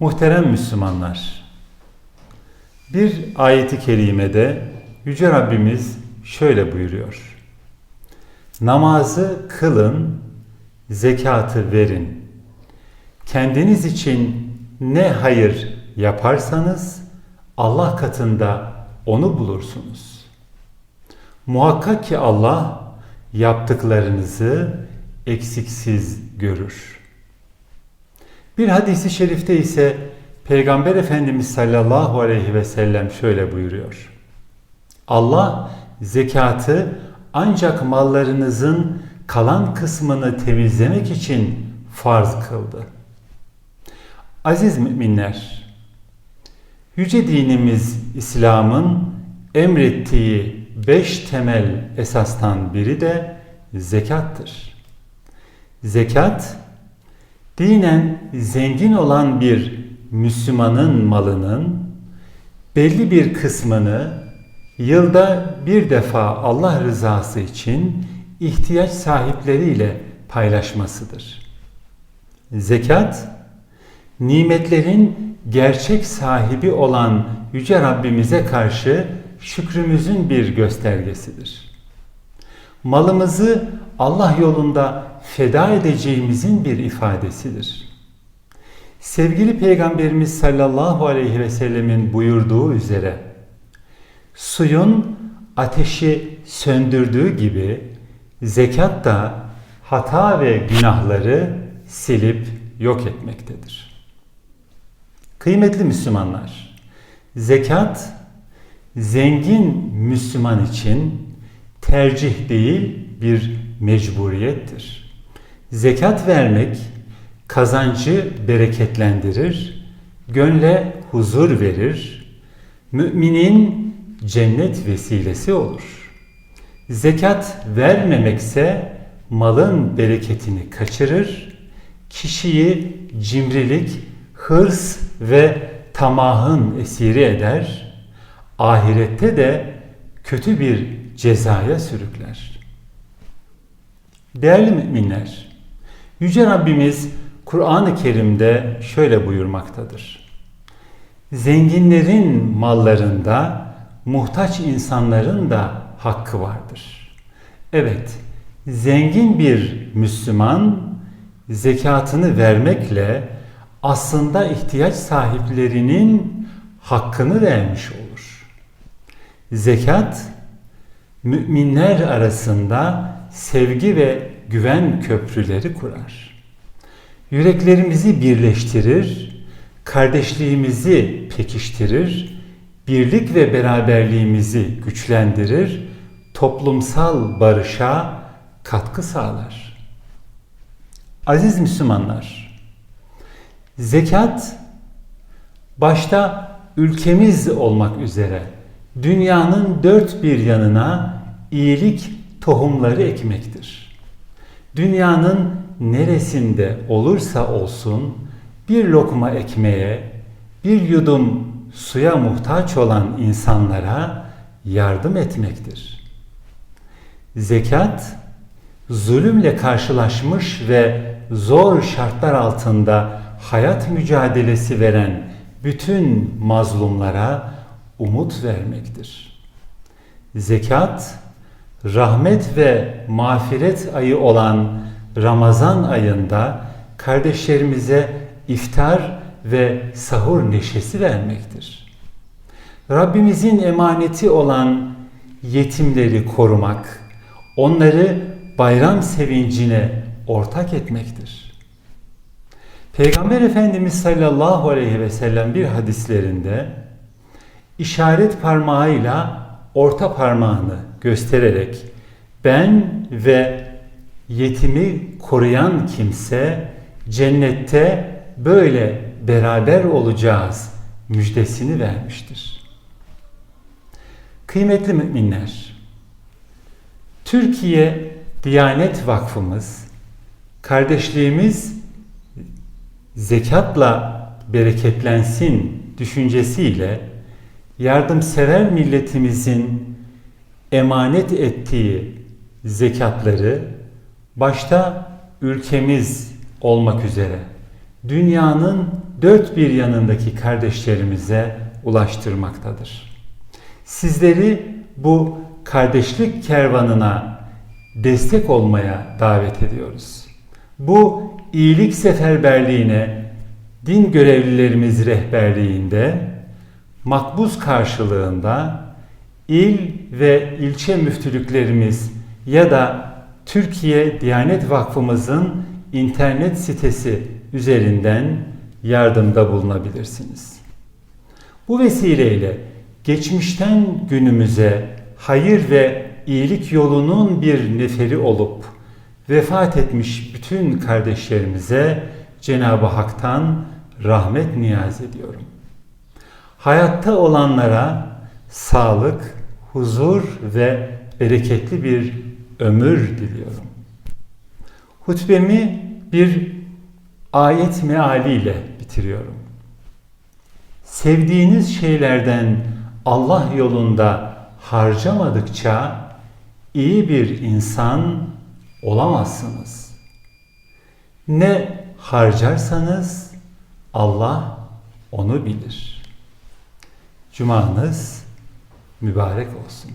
Muhterem Müslümanlar, bir ayeti kerimede Yüce Rabbimiz şöyle buyuruyor. Namazı kılın, zekatı verin. Kendiniz için ne hayır yaparsanız Allah katında onu bulursunuz. Muhakkak ki Allah yaptıklarınızı eksiksiz görür. Bir hadisi şerifte ise Peygamber Efendimiz sallallahu aleyhi ve sellem şöyle buyuruyor. Allah zekatı ancak mallarınızın kalan kısmını temizlemek için farz kıldı. Aziz müminler, yüce dinimiz İslam'ın emrettiği beş temel esastan biri de zekattır. Zekat, dinen zengin olan bir Müslümanın malının belli bir kısmını yılda bir defa Allah rızası için ihtiyaç sahipleriyle paylaşmasıdır. Zekat, nimetlerin gerçek sahibi olan Yüce Rabbimize karşı şükrümüzün bir göstergesidir. Malımızı Allah yolunda feda edeceğimizin bir ifadesidir. Sevgili Peygamberimiz sallallahu aleyhi ve sellemin buyurduğu üzere suyun ateşi söndürdüğü gibi zekat da hata ve günahları silip yok etmektedir. Kıymetli Müslümanlar, zekat zengin Müslüman için tercih değil bir mecburiyettir. Zekat vermek kazancı bereketlendirir, gönle huzur verir, müminin cennet vesilesi olur. Zekat vermemekse malın bereketini kaçırır, kişiyi cimrilik, hırs ve tamahın esiri eder, ahirette de kötü bir cezaya sürükler. Değerli müminler, Yüce Rabbimiz Kur'an-ı Kerim'de şöyle buyurmaktadır. Zenginlerin mallarında muhtaç insanların da hakkı vardır. Evet, zengin bir Müslüman zekatını vermekle aslında ihtiyaç sahiplerinin hakkını vermiş olur. Zekat, müminler arasında sevgi ve güven köprüleri kurar. Yüreklerimizi birleştirir, kardeşliğimizi pekiştirir, birlik ve beraberliğimizi güçlendirir, toplumsal barışa katkı sağlar. Aziz Müslümanlar, zekat başta ülkemiz olmak üzere dünyanın dört bir yanına iyilik tohumları ekmektir. Dünyanın neresinde olursa olsun bir lokma ekmeğe, bir yudum suya muhtaç olan insanlara yardım etmektir. Zekat, zulümle karşılaşmış ve zor şartlar altında hayat mücadelesi veren bütün mazlumlara umut vermektir. Zekat, rahmet ve mağfiret ayı olan Ramazan ayında kardeşlerimize iftar ve sahur neşesi vermektir. Rabbimizin emaneti olan yetimleri korumak, onları bayram sevincine ortak etmektir. Peygamber Efendimiz sallallahu aleyhi ve sellem bir hadislerinde işaret parmağıyla orta parmağını göstererek ben ve yetimi koruyan kimse cennette böyle beraber olacağız müjdesini vermiştir. Kıymetli müminler, Türkiye Diyanet Vakfımız, kardeşliğimiz zekatla bereketlensin düşüncesiyle yardımsever milletimizin emanet ettiği zekatları başta ülkemiz olmak üzere dünyanın dört bir yanındaki kardeşlerimize ulaştırmaktadır. Sizleri bu kardeşlik kervanına destek olmaya davet ediyoruz. Bu iyilik seferberliğine din görevlilerimiz rehberliğinde makbuz karşılığında il ve ilçe müftülüklerimiz ya da Türkiye Diyanet Vakfımızın internet sitesi üzerinden yardımda bulunabilirsiniz. Bu vesileyle geçmişten günümüze hayır ve iyilik yolunun bir neferi olup vefat etmiş bütün kardeşlerimize Cenab-ı Hak'tan rahmet niyaz ediyorum. Hayatta olanlara sağlık, huzur ve bereketli bir ömür diliyorum. Hutbemi bir ayet mealiyle bitiriyorum. Sevdiğiniz şeylerden Allah yolunda harcamadıkça iyi bir insan olamazsınız. Ne harcarsanız Allah onu bilir. Cumanız mübarek olsun.